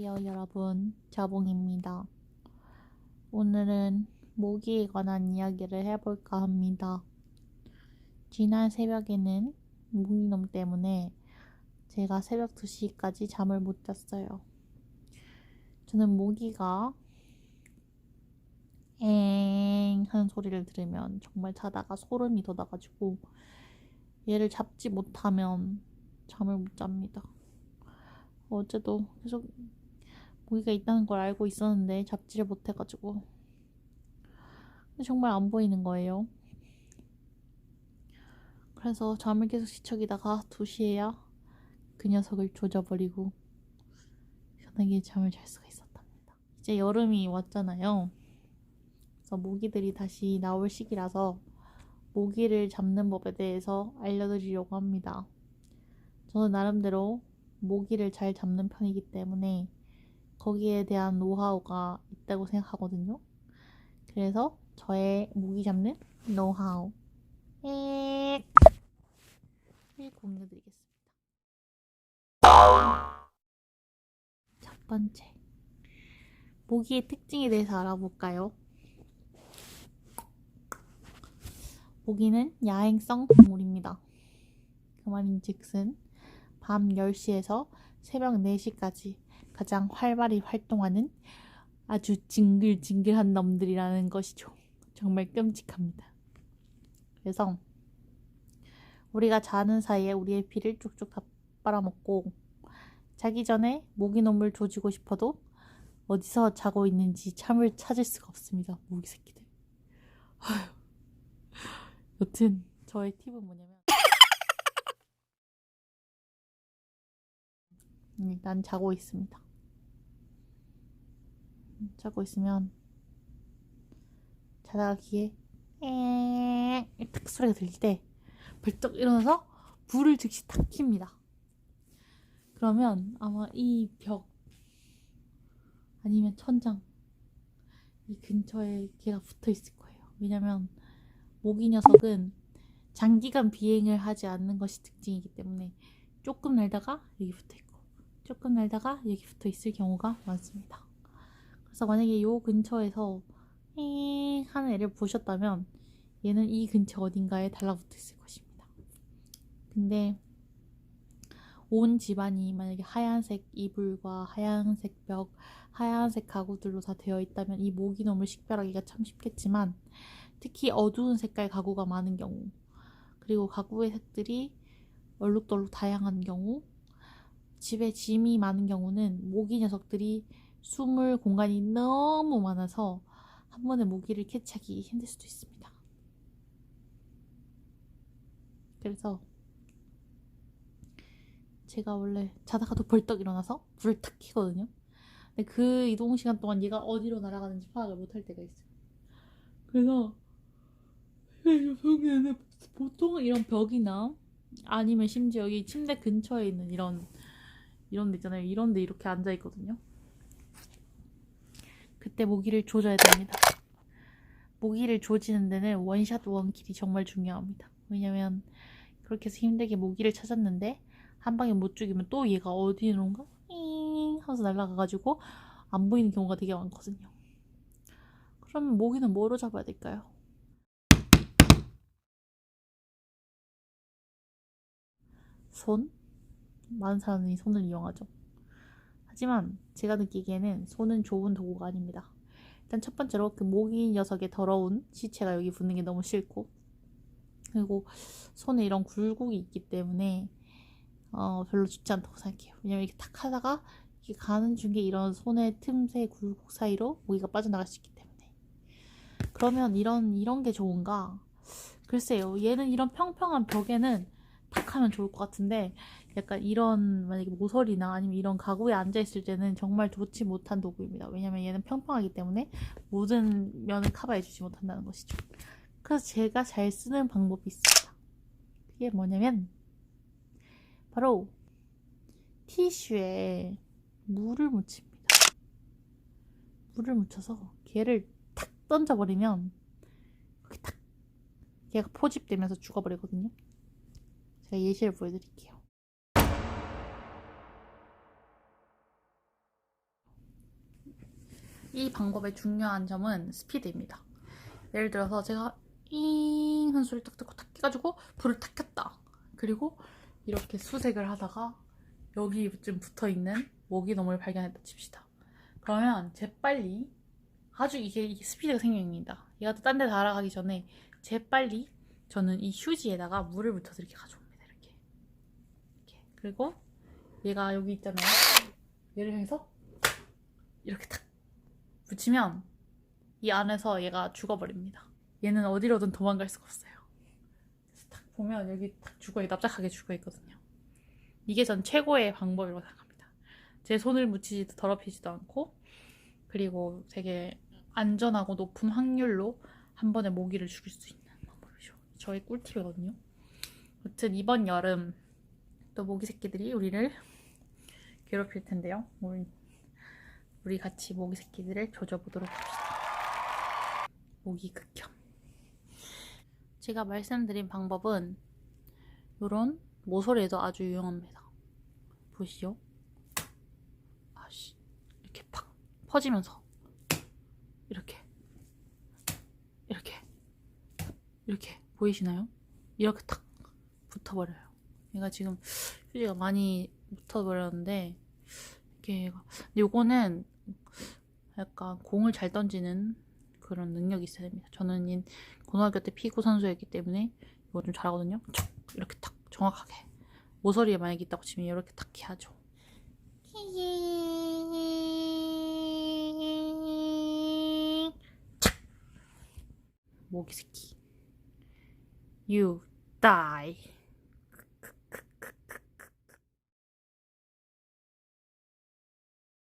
안녕하세요, 여러분. 자봉입니다. 오늘은 모기에 관한 이야기를 해볼까 합니다. 지난 새벽에는 모기놈 때문에 제가 새벽 2시까지 잠을 못 잤어요. 저는 모기가 엥 하는 소리를 들으면 정말 자다가 소름이 돋아가지고 얘를 잡지 못하면 잠을 못 잡니다. 어제도 계속 모기가 있다는 걸 알고 있었는데 잡지를 못해가지고 정말 안 보이는 거예요. 그래서 잠을 계속 뒤척이다가 2시에야 그 녀석을 조져버리고 편하게 잠을 잘 수가 있었답니다. 이제 여름이 왔잖아요. 그래서 모기들이 다시 나올 시기라서 모기를 잡는 법에 대해서 알려드리려고 합니다. 저는 나름대로 모기를 잘 잡는 편이기 때문에 거기에 대한 노하우가 있다고 생각하거든요. 그래서 저의 모기 잡는 노하우 을 공유드리겠습니다. 첫 번째, 모기의 특징에 대해서 알아볼까요? 모기는 야행성 동물입니다. 그 말인즉슨 밤 10시에서 새벽 4시까지 가장 활발히 활동하는 아주 징글징글한 놈들이라는 것이죠. 정말 끔찍합니다. 그래서 우리가 자는 사이에 우리의 피를 쭉쭉 다 빨아먹고 자기 전에 모기놈을 조지고 싶어도 어디서 자고 있는지 참을 찾을 수가 없습니다. 모기 새끼들. 여튼 저의 팁은 뭐냐면 일단 자고 있습니다. 자고 있으면 자다가 귀에 에딱 소리가 들릴 때 벌떡 일어나서 불을 즉시 탁 킵니다. 그러면 아마 이 벽 아니면 천장 이 근처에 걔가 붙어 있을 거예요. 왜냐면 모기 녀석은 장기간 비행을 하지 않는 것이 특징이기 때문에 조금 날다가 여기 붙어 있고 조금 날다가 여기 붙어 있을 경우가 많습니다. 그래서 만약에 요 근처에서 잉 하는 애를 보셨다면 얘는 이 근처 어딘가에 달라붙어 있을 것입니다. 근데 온 집안이 만약에 하얀색 이불과 하얀색 벽, 하얀색 가구들로 다 되어 있다면 이 모기놈을 식별하기가 참 쉽겠지만 특히 어두운 색깔 가구가 많은 경우 그리고 가구의 색들이 얼룩덜룩 다양한 경우 집에 짐이 많은 경우는 모기 녀석들이 숨을 공간이 너무 많아서 한 번에 모기를 캐치하기 힘들 수도 있습니다. 그래서 제가 원래 자다가도 벌떡 일어나서 불을 탁 켜거든요. 근데 그 이동 시간 동안 얘가 어디로 날아가는지 파악을 못할 때가 있어요. 그래서 벽에는 보통 이런 벽이나 아니면 심지어 여기 침대 근처에 있는 이런 이런 데 있잖아요. 이런 데 이렇게 앉아 있거든요. 그때 모기를 조져야 됩니다. 모기를 조지는 데는 원샷 원킬이 정말 중요합니다. 왜냐면 그렇게 해서 힘들게 모기를 찾았는데 한 방에 못 죽이면 또 얘가 어디론가 잉 하면서 날아가가지고 안 보이는 경우가 되게 많거든요. 그러면 모기는 뭐로 잡아야 될까요? 손? 많은 사람들이 손을 이용하죠. 하지만 제가 느끼기에는 손은 좋은 도구가 아닙니다. 일단 첫 번째로 그 모기 녀석의 더러운 시체가 여기 붙는 게 너무 싫고 그리고 손에 이런 굴곡이 있기 때문에 어, 별로 좋지 않다고 생각해요. 왜냐면 이렇게 탁 하다가 이렇게 가는 중에 이런 손의 틈새 굴곡 사이로 모기가 빠져나갈 수 있기 때문에 그러면 이런 이런 게 좋은가? 글쎄요. 얘는 이런 평평한 벽에는 탁 하면 좋을 것 같은데 약간 이런 만약에 모서리나 아니면 이런 가구에 앉아 있을 때는 정말 좋지 못한 도구입니다. 왜냐면 얘는 평평하기 때문에 모든 면을 커버해 주지 못한다는 것이죠. 그래서 제가 잘 쓰는 방법이 있습니다. 그게 뭐냐면 바로 티슈에 물을 묻힙니다. 물을 묻혀서 걔를 탁 던져버리면 탁 걔가 포집되면서 죽어버리거든요. 제가 예시를 보여드릴게요. 이 방법의 중요한 점은 스피드입니다. 예를 들어서 제가 잉 하는 소리 딱 듣고 탁 해가지고 불을 탁 켰다. 그리고 이렇게 수색을 하다가 여기쯤 붙어있는 모기놈을 발견했다 칩시다. 그러면 재빨리 아주 이게, 이게 스피드가 생명입니다. 얘가 또 딴 데 날아가기 전에 재빨리 저는 이 휴지에다가 물을 묻혀서 이렇게 가져옵니다. 이렇게. 이렇게. 그리고 얘가 여기 있잖아요. 얘를 향해서 이렇게 탁 붙이면 이 안에서 얘가 죽어버립니다. 얘는 어디로든 도망갈 수가 없어요. 딱 보면 여기 딱 죽어 납작하게 죽어 있거든요. 이게 전 최고의 방법이라고 생각합니다. 제 손을 묻히지도 더럽히지도 않고 그리고 되게 안전하고 높은 확률로 한 번에 모기를 죽일 수 있는 방법이죠. 저의 꿀팁이거든요. 아무튼 이번 여름 또 모기 새끼들이 우리를 괴롭힐 텐데요. 우리, 같이 모기 새끼들을 조져보도록 합시다. 모기 극혐. 제가 말씀드린 방법은 이런 모서리에도 아주 유용합니다. 보시죠. 아씨 이렇게 팍 퍼지면서 이렇게 이렇게 이렇게 보이시나요? 이렇게 탁 붙어버려요. 얘가 지금 휴지가 많이 붙어버렸는데 이게 요거는 약간 공을 잘 던지는 그런 능력이 있어야 됩니다. 저는 이 고등학교 때 피구 선수였기 때문에 이거 좀 잘하거든요. 촉! 이렇게 탁 정확하게 모서리에 만약에 있다고 치면 이렇게 탁 해야죠. 모기 새끼. You die.